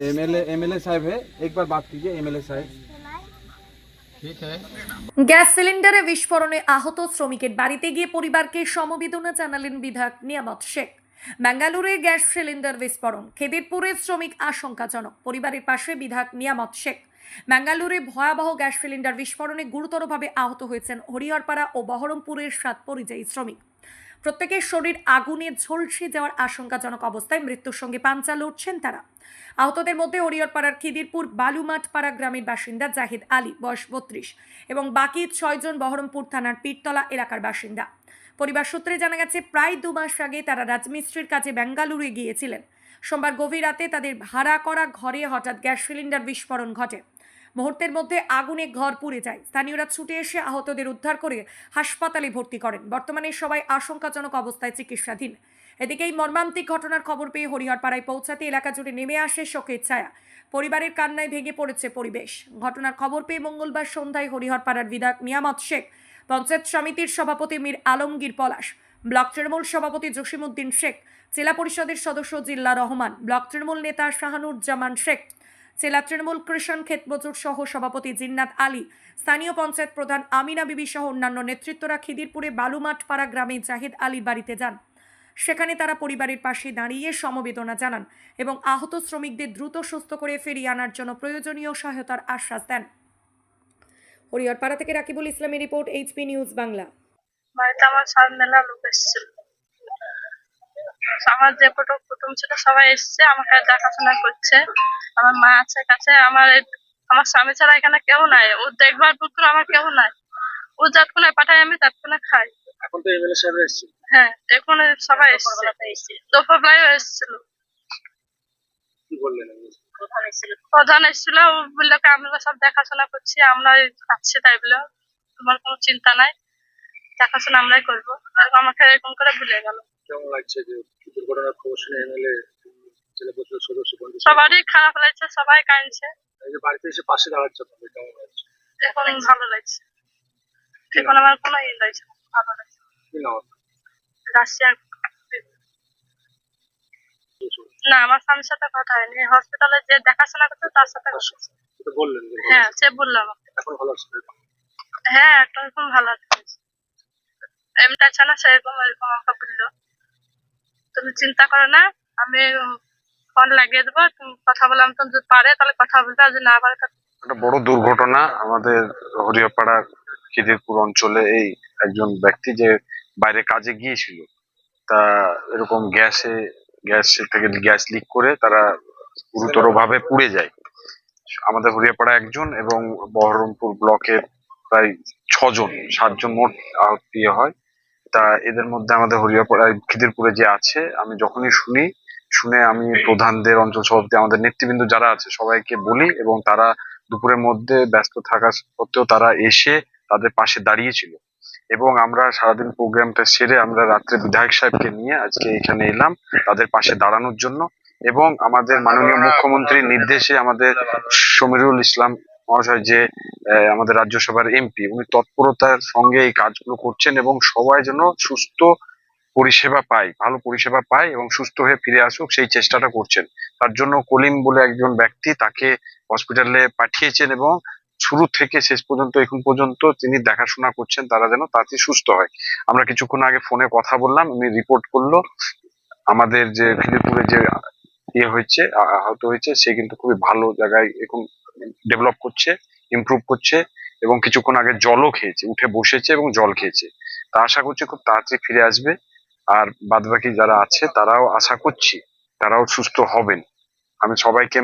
MLA MLA साहब है एक बार बात कीजिए एमएलए साहब ठीक है গ্যাস সিলিন্ডারে বিস্ফোরণে আহত শ্রমিকের বাড়িতে গিয়ে পরিবারকে সমবেদনা জানালেন বিধায়ক নিয়ামত শেখ বেঙ্গালুরুরে গ্যাস সিলিন্ডার বিস্ফোরণ খেদিরপুরের শ্রমিক আশঙ্কাজনক পরিবারের পাশে বিধায়ক নিয়ামত শেখ বেঙ্গালুরুরে ভয়াবহ গ্যাস সিলিন্ডার বিস্ফোরণে গুরুতরভাবে আহত হয়েছেন হরিহরপাড়া ও বহরমপুরের সাত পরিযায়ী শ্রমিক প্রত্যেকের শরীর আগুনে ঝলসে যাওয়ার আশঙ্কাজনক অবস্থায় মৃত্যুর সঙ্গে পাঞ্চা লড়ছেন তারা। আহতদের মধ্যে হরিহরপাড়ার খিদিরপুর বালুমাঠপাড়া গ্রামের বাসিন্দা জাহিদ আলী, বয়স বত্রিশ, এবং বাকি ছয়জন বহরমপুর থানার পীরতলা এলাকার বাসিন্দা। পরিবার সূত্রে জানা গেছে, প্রায় দু মাস আগে তারা রাজমিস্ত্রির কাছে বেঙ্গালুরুয়ে গিয়েছিলেন। সোমবার গভীর রাতে তাদের ভাড়া করা ঘরে হঠাৎ গ্যাস সিলিন্ডার বিস্ফোরণ ঘটে। মুহূর্তের মধ্যে আগুনে ঘর পুড়ে যায়। স্থানীয়রা ছুটে এসে আহতদের উদ্ধার করে হাসপাতালে ভর্তি করেন। বর্তমানে সবাই আশঙ্কাজনক অবস্থায় চিকিৎসাধীন। এদিকে এই মর্মান্তিক ঘটনার খবর পেয়ে হরিহরপাড়ায় পৌঁছাতে এলাকা জুড়ে নেমে আসে শোকের ছায়া। পরিবারের কান্নায় ভেঙে পড়েছে পরিবেশ। ঘটনার খবর পেয়ে মঙ্গলবার সন্ধ্যায় হরিহরপাড়ার বিধায়ক নিয়ামত শেখ, পঞ্চায়েত সমিতির সভাপতি মীর আলমগীর পলাশ, ব্লক তৃণমূল সভাপতি জসিমউদ্দিন শেখ, জেলা পরিষদের সদস্য জিল্লা রহমান, ব্লক তৃণমূল নেতা শাহানুজ্জামান শেখ জেলা তৃণমূল কৃষণ ক্ষেত মজুর সহ সভাপতি জিন্নাত আলী, স্থানীয় পঞ্চায়েত প্রধান আমিনা বিবি সহ অন্যান্য নেতৃত্বরা খিদিরপুরে বালুমাঠপাড়া গ্রামে জাহিদ আলীর বাড়িতে যান। সেখানে তারা পরিবারের পাশে দাঁড়িয়ে সমবেদনা জানান এবং আহত শ্রমিকদের দ্রুত সুস্থ করে ফিরিয়ে আনার জন্য প্রয়োজনীয় সহায়তার আশ্বাস দেন। হরিহরপাড়া থেকে রাকিবুল ইসলামের রিপোর্ট এইচপি নিউজ বাংলা। বাড়িতে আমার সাত মেলা লোক এসেছিল। আমার যে কত কুটুম ছিল সবাই এসছে আমাকে দেখাশোনা করছে। আমার মা আছে কাছে আমার আমার স্বামী ছাড়া এখানে কেউ নাই। ও দেখবার পুত্র আমার কেউ নাই। ও যতক্ষণে পাঠাই আমি ততক্ষণে খাই। এখন তো এমএলএ সাহেব এসেছে হ্যাঁ এখন সবাই এসছে। দুপুরবেলায় এসেছিল। কি বললেন প্রধান এসেছিল। ও বলল আমরা সব দেখাশোনা করছি আমরা আছি তাই বলে তোমার কোনো চিন্তা নাই দেখাশোনা আমরাই করব। আর আমাকে এরকম করে ভুলে গেল। কেমন লাগছে যে দুর্ঘটনার খবর শুনে এমএলএ জেলা পরিষদের সদস্য বন্ধু সবারই খারাপ লাগছে সবাই কাঁদছে। এই যে বাড়িতে এসে পাশে দাঁড়াচ্ছে আপনাদের কেমন লাগছে? এখন ভালো লাগছে। এখন আমার কোনো ইয়ে লাগছে না, ভালো লাগছে। কি নাম না আমার স্বামীর সাথে কথা হয়নি। হসপিটালে যে দেখাশোনা করছে তার সাথে বললেন হ্যাঁ সে বলল আমাকে। এখন ভালো আছে হ্যাঁ একটা ভালো আছে। এমনি আছে না সেরকম এরকম আমাকে বলল। তুমি চিন্তা করো না, আমি ফোন লাগিয়ে দেবো, তুমি কথা বললাম তো যদি পারে তাহলে কথা বলবে, আর যদি না পারে একটা বড় দুর্ঘটনা আমাদের হরিয়াপাড়ার খিদিরপুর অঞ্চলে এই একজন ব্যক্তি যে বাইরে কাজে গিয়েছিল, তা এরকম গ্যাসে, গ্যাস থেকে গ্যাস লিক করে তারা গুরুতর ভাবে পুড়ে যায়। আমাদের হরিয়াপাড়া একজন এবং বহরমপুর ব্লকের প্রায় ছজন, সাতজন মোট আহত ইয়ে হয়। তা এদের মধ্যে আমাদের হরিয়াপাড়া খিদিরপুরে যে আছে আমি যখনই শুনি শুনে আমি প্রধানদের অঞ্চল সভাপতি আমাদের নেতৃবৃন্দ যারা আছে সবাইকে বলি এবং তারা দুপুরের মধ্যে ব্যস্ত থাকা সত্ত্বেও তারা এসে তাদের পাশে দাঁড়িয়েছিল। এবং আমরা সারাদিন প্রোগ্রামটা সেরে আমরা রাত্রে বিধায়ক সাহেবকে নিয়ে আজকে এখানে এলাম তাদের পাশে দাঁড়ানোর জন্য এবং আমাদের মাননীয় মুখ্যমন্ত্রীর নির্দেশে আমাদের সমীরুল ইসলাম মহাশয় যে আমাদের রাজ্যসভার এমপি উনি তৎপরতার সঙ্গে এই কাজগুলো করছেন এবং সবাই যেন সুস্থ পরিষেবা পায়, ভালো পরিষেবা পায় এবং সুস্থ হয়ে ফিরে আসুক, সেই চেষ্টাটা করছেন। তার জন্য কলিম বলে একজন ব্যক্তি তাকে হসপিটালে পাঠিয়েছেন এবং শুরু থেকে শেষ পর্যন্ত, এখন পর্যন্ত তিনি দেখাশোনা করছেন, তারা যেন তাড়াতাড়ি সুস্থ হয়। আমরা কিছুক্ষণ আগে ফোনে কথা বললাম, উনি রিপোর্ট করল। আমাদের যে খিদিরপুরে যে ইয়ে হয়েছে আহত হয়েছে, সে কিন্তু খুবই ভালো জায়গায় এখন ডেভেলপ করছে ইমপ্রুভ করছে এবং কিছুক্ষণ আগে জলও খেয়েছে, উঠে বসেছে এবং জল খেয়েছে। তা আশা করছি খুব তাড়াতাড়ি ফিরে আসবে। আর বাদবাকি যারা আছে, তারাও আশা করছি, তারাও সুস্থ হবেন। আমি সবাইকে